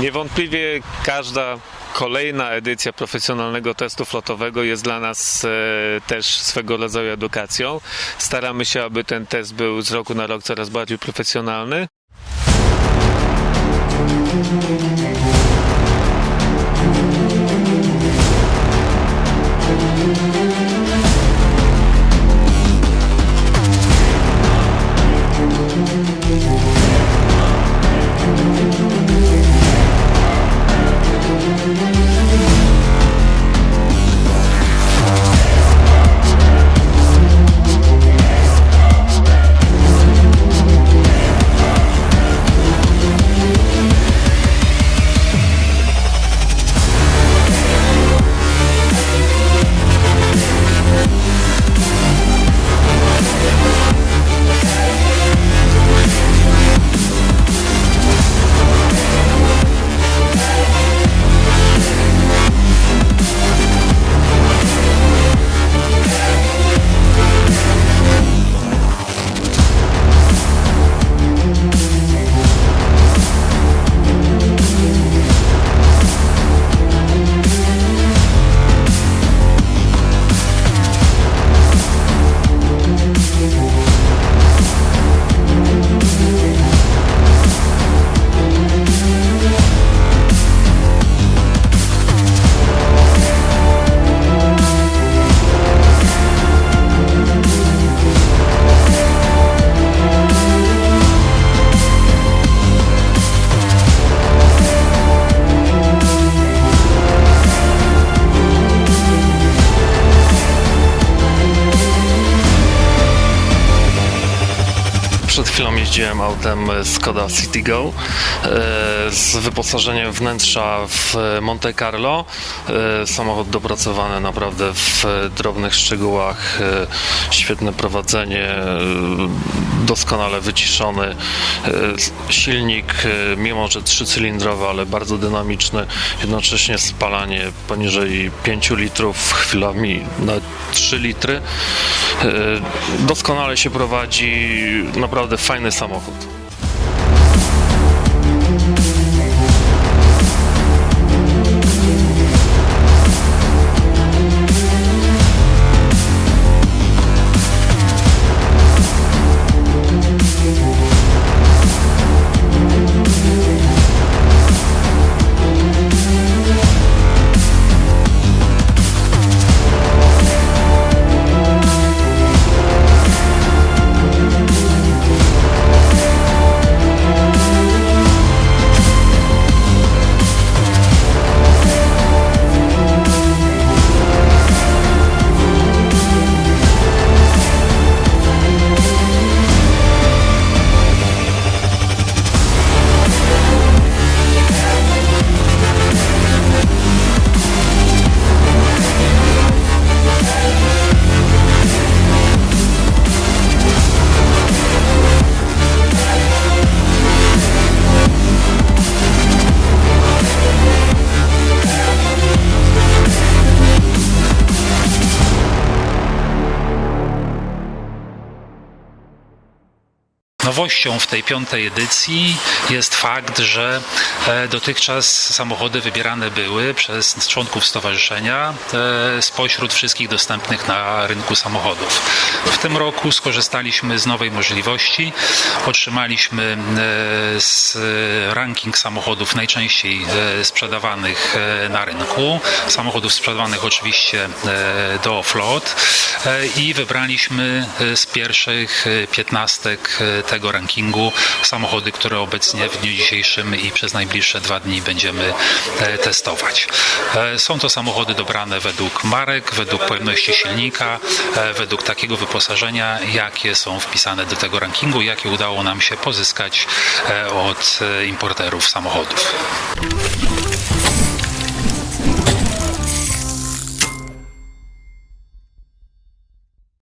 Niewątpliwie każda kolejna edycja profesjonalnego testu flotowego jest dla nas e, też swego rodzaju edukacją. Staramy się, aby ten test był z roku na rok coraz bardziej profesjonalny. Przed chwilą jeździłem autem Skoda Citigo e, z wyposażeniem wnętrza w Monte Carlo. E, Samochód dopracowany naprawdę w drobnych szczegółach. e, Świetne prowadzenie, doskonale wyciszony. Silnik, mimo że trzycylindrowy, ale bardzo dynamiczny. Jednocześnie spalanie poniżej 5 litrów, chwilami na 3 litry. E, Doskonale się prowadzi, naprawdę fajny samochód. Nowością w tej piątej edycji jest fakt, że dotychczas samochody wybierane były przez członków stowarzyszenia e, spośród wszystkich dostępnych na rynku samochodów. W tym roku skorzystaliśmy z nowej możliwości. Otrzymaliśmy e, ranking samochodów najczęściej e, sprzedawanych e, na rynku. Samochodów sprzedawanych oczywiście e, do flot e, i wybraliśmy e, z pierwszych e, piętnastek e, tego rankingu samochody, które obecnie w dniu dzisiejszym i przez najbliższe dwa dni będziemy e, testować. E, Są to samochody dobrane według marek, według pojemności silnika, e, według takiego wyposażenia, jakie są wpisane do tego rankingu, jakie udało nam się pozyskać od importerów samochodów.